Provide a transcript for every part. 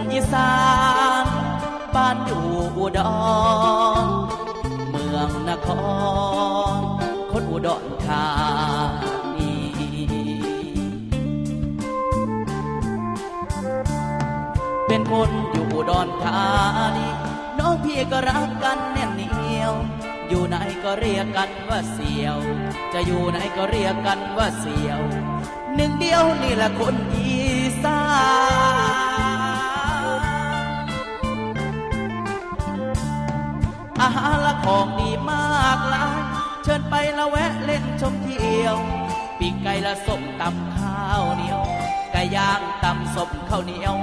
อุดรเมืองนคร คนอุดรธานีเป็นคนอยู่อุดรธานีน้องพี่ก็รักกันแน่นเหนียว อยู่ไหนก็เรียกกันว่าเสี่ยว จะอยู่ไหนก็เรียกกันว่าเสี่ยว หนึ่งเดียวนี่แหละคนอีสาน อาหารและของดีมากลาย เชิญไปละแวะเล่นชมเที่ยว ปีกไก่ละส้มตำข้าวเหนียว ไก่ย่างตำส้มข้าวเหนียว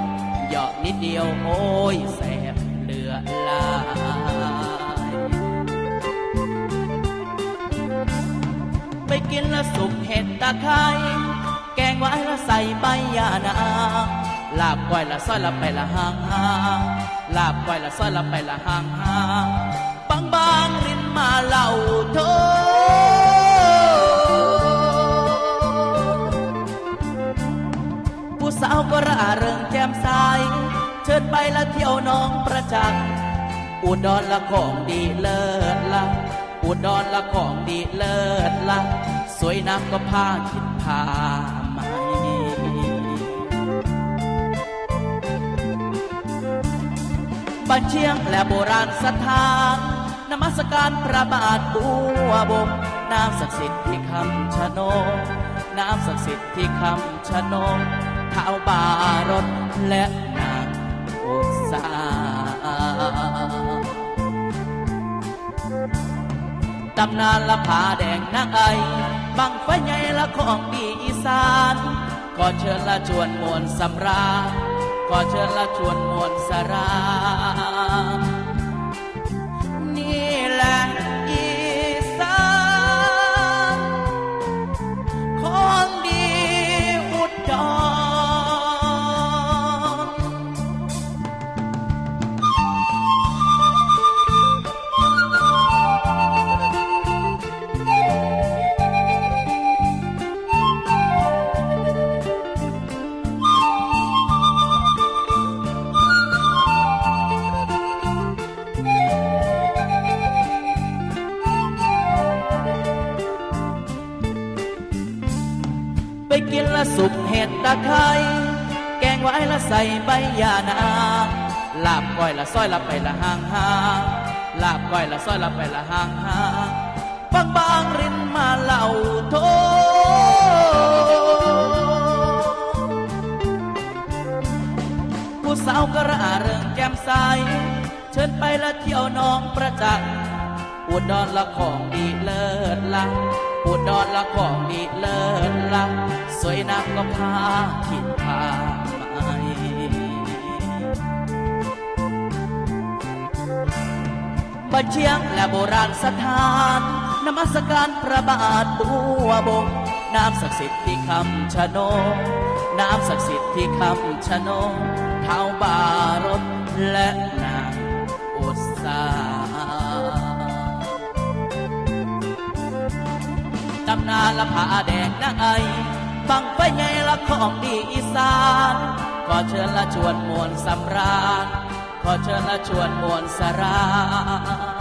หยาะนิดเดียวโอ้ยแสบเหลือหลายไปกินละสุกเห็ดตะไคร้แกงไว้ละใส่ใบยานา ลาบก้อยละซอยละไปละห่างห่างลาบก้อยละซอยละไปละห่างห่างบางบางรินมาเหล่าโทผู้สาวก็ร่าเริงแจ่มใสเชิญไปละเที่ยวน้องประจักษ์อุดรละของดีเลิศละอุดรละของดีเลิศละสวยน้ำก็พาคิดพา บ้านเชียงและโบราณสถานนมัสการพระบาทบัวบกน้ำศักดิ์สิทธิ์ที่คำชะโนดน้ำศักดิ์สิทธิ์ที่คำชะโนดเท้าบารถและนางอุษาตำนานละผาแดงนางไอบังไฟใหญ่ละของดีอีสาน ก็เชิญละชวนมวลสำราญ ขอเชิญละชวนมวลสราร ไปกินละสุกเห็ดตะไคร้แกงไว้ละใส่ใบยานาลาบก้อยละซอยละไปละห่างห่างลาบก้อยละซอยละไปละห่างห่างบางบางรินมาเหล่าโทผู้สาวก็ร่าเริงแจ่มใสเชิญไปละเที่ยวน้องประจักษ์อุดรละของดีเลิศละ อุดรละของดีเลิศละสวยนักก็พาคิดพาไปบ้านเชียงและโบราณสถานนมัสการพระบาทบัวบกน้ำศักดิ์สิทธิ์ที่คำชะโนดน้ำศักดิ์สิทธิ์ที่คำชะโนดเท้าบารถและนางอุษสา ตำนานละผาแดงนางไอบังไฟไงละของดีอีสาน ขอเชิญละชวนมวลสำราญ ขอเชิญละชวนมวลสราญ